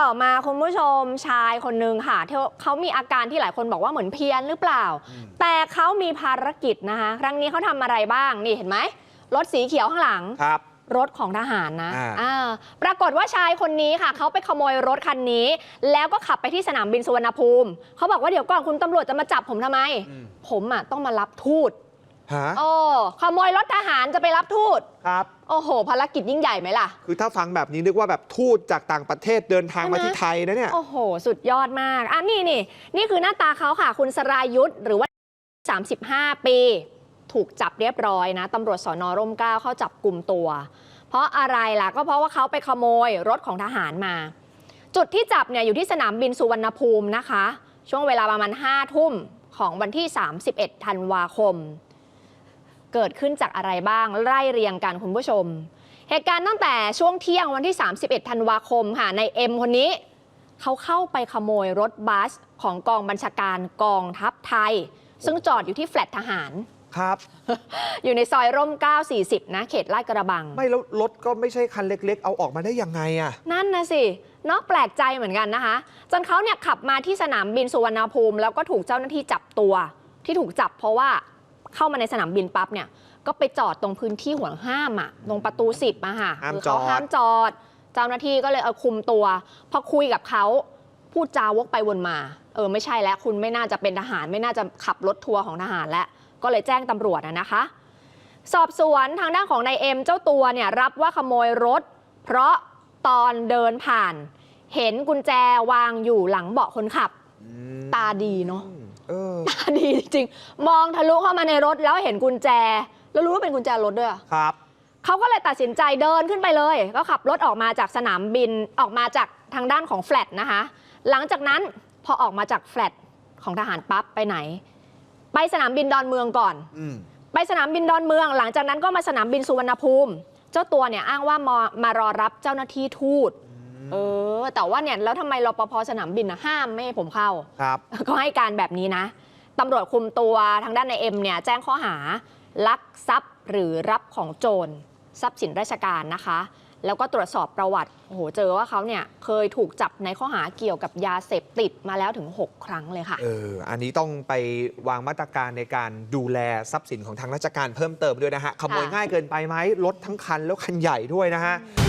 ต่อมาคุณผู้ชมชายคนหนึ่งค่ะที่เขามีอาการที่หลายคนบอกว่าเหมือนเพี้ยนหรือเปล่าอืมแต่เขามีภารกิจนะคะ ครั้งนี้เขาทำอะไรบ้าง นี่เห็นไหมรถสีเขียวข้างหลังครับรถของทหารนะอ่าอ่าปรากฏว่าชายคนนี้ค่ะ เขาไปขโมยรถคันนี้ แล้วก็ขับไปที่สนามบินสุวรรณภูมิ เขาบอกว่าเดี๋ยวก่อนคุณตำรวจจะมาจับผมทำไมอืมผมอะต้องมารับทูต ฮะโอ้ขโมยรถทหารจะไปรับทูตครับ โอ้โห ภารกิจยิ่งใหญ่ไหมล่ะ คือถ้าฟังแบบนี้นึกว่าแบบทูตจากต่างประเทศเดินทางมาใช่ไหมที่ไทยนะเนี่ย โอ้โห สุดยอดมากอะนี่นี่นี่คือหน้าตาเขาค่ะ คุณสรายุทธหรือว่า 35 ปี ถูกจับเรียบร้อยนะตำรวจสอนอร่มเกล้าเข้าจับกลุ่มตัว เพราะอะไรล่ะก็เพราะว่าเขาไปขโมยรถของทหารมา จุดที่จับเนี่ยอยู่ที่สนามบินสุวรรณภูมินะคะ ช่วงเวลาประมาณ5ทุ่มของวันที่ 31 ธันวาคม เกิดขึ้นจากอะไรบ้างไล่เรียงกันคุณผู้ชม เหตุการณ์ตั้งแต่ช่วงเที่ยงวันที่ 31 ธันวาคมค่ะในเอ็มคนนี้ เขาเข้าไปขโมยรถบัสของกองบัญชาการกองทัพไทย ซึ่งจอดอยู่ที่แฟลตทหารครับ อยู่ในซอยร่ม 940 นะ เขตลาดกระบัง ไม่แล้วรถก็ไม่ใช่คันเล็ก ๆ เอาออกมาได้ยังไงอะนั่นนะสิเนาะแปลกใจเหมือนกันนะคะ จนเขาเนี่ยขับมาที่สนามบินสุวรรณภูมิ แล้วก็ถูกเจ้าหน้าที่จับตัว ที่ถูกจับเพราะว่า เข้ามาในสนามบินปั๊บเนี่ยก็ไปจอดตรงพื้นที่ห่วงห้ามอะตรงประตูสิบอะค่ะห้ามคือเขาจอด ห้ามจอด เจ้าหน้าที่ก็เลยเอาคุมตัว พอคุยกับเขาพูดจาวกไปวนมา เออไม่ใช่แล้ว คุณไม่น่าจะเป็นทหาร ไม่น่าจะขับรถทัวร์ของทหารแล้ว ก็เลยแจ้งตำรวจอะนะคะ สอบสวนทางด้านของนายเอ็มเจ้าตัวเนี่ยรับว่าขโมยรถ เพราะตอนเดินผ่าน เห็นกุญแจวางอยู่หลังเบาะคนขับ อืมตาดีเนาะเออ ตาดีจริงๆมองทะลุเข้ามาในรถแล้วเห็นกุญแจ แล้วรู้ว่าเป็นกุญแจรถด้วยอะครับ เขาก็เลยตัดสินใจเดินขึ้นไปเลย ก็ขับรถออกมาจากสนามบินออกมาจากทางด้านของแฟลตนะคะ หลังจากนั้นพอออกมาจากแฟลตของทหารปั๊บไปไหน ไปสนามบินดอนเมืองก่อน อืมไปสนามบินดอนเมือง หลังจากนั้นก็มาสนามบินสุวรรณภูมิ เจ้าตัวเนี่ยอ้างว่ามามารอรับเจ้าหน้าที่ทูต เออ แต่ว่าเนี่ยแล้วทำไมรปภสนามบินนะห้ามไม่ให้ผมเข้า ครับก็ให้การแบบนี้นะตำรวจคุมตัวทางด้านในเอ็มเนี่ยแจ้งข้อหา ลักทรัพย์หรือรับของโจรทรัพย์สินราชการนะคะ แล้วก็ตรวจสอบประวัติโอ้โหเจอว่าเขาเนี่ยเคยถูกจับในข้อหาเกี่ยวกับยาเสพติดมาแล้วถึง 6 ครั้งเลยค่ะ เออ อันนี้ต้องไปวางมาตรการในการดูแลทรัพย์สินของทางราชการเพิ่มเติมด้วยนะฮะ ขโมยค่ะ ง่ายเกินไปไหมรถทั้งคันแล้วคันใหญ่ด้วยนะฮะอื